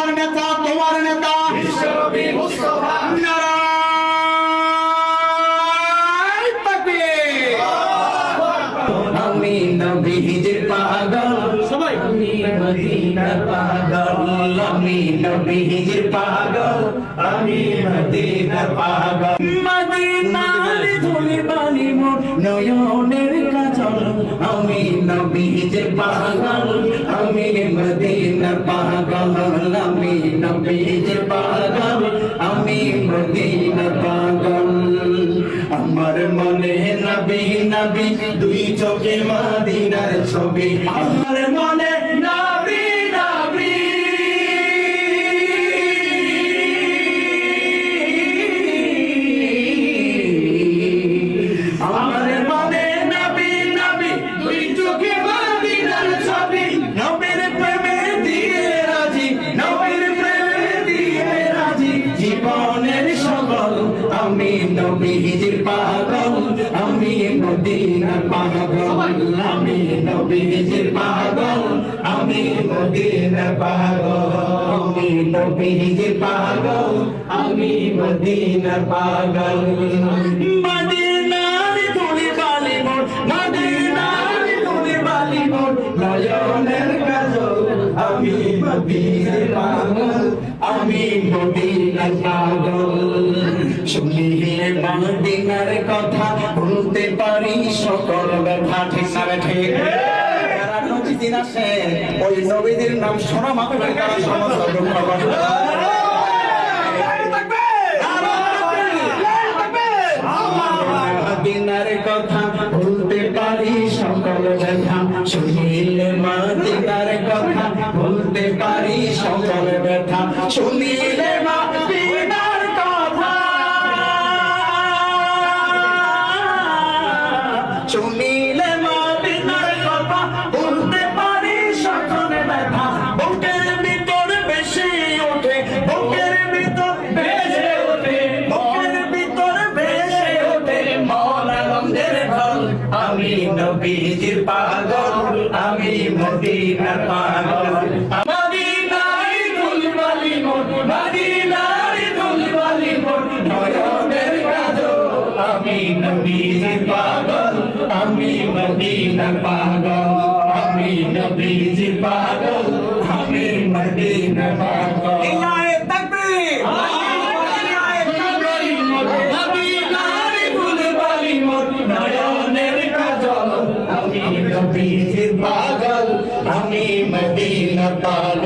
আমার নেতা তোমার নেতা। আমি নবীজির পাগল। সবাই। আমি মদিনার পাগল। আমি নবীজির পাগল। আমি মদিনার পাগল। নয়নের কাজল, আমি নবীজির পাগল, আমি মদিনার পাগল, আমি নবীজির পাগল, আমি মদিনার পাগল। আমার মনে নবী নবী, দুই চোখে মদিনার ছবি। আমার মনে জীবনের সকল আমি নবীজির পাগল আমি মদিনার পাগল আমি নবীজির পাগল আমি মদিনার পাগল আমি নবীজির পাগল আমি মদিনার পাগল। মদিনার ধুলি বালি মোর মদিনার ধুলি বালি মোর নয়নের কাজল আমি মদিনার পাগল। আমি কথা বলতে পারি সকল ব্যথা ঠিক ঠিক। নদীদিন আসে, ওই নবীদের নাম শোনা মাত্র কথা বলতে পারি সকল মদিনার বলতে পারি সকল ব্যথা। শুনিলে মদিনার কথা। শুনিলে মদিনার কথা। বলতে পারি সকল ব্যথা। বুকের ভিতর বেশি ওঠে। বুকের ভিতর বেশি ওঠে। বুকের ভিতর বেশি ওঠে। মৌলানন্দের ঢল। আমি নবীজির পাগল মদিনার পাগল মদিনায় দুলবালি মোর মদিনায় দুলবালি মোর নয়নের কাজল আমি নবীর পাগল আমি মদিনার পাগল আমি নবীর পাগল আমি মদিনার পাগল ইলাহে তাকবীর ইলাহে তাকবীর মদিনায় দুলবালি মোর নয়নের কাজল আমি নবীর Bhagavatam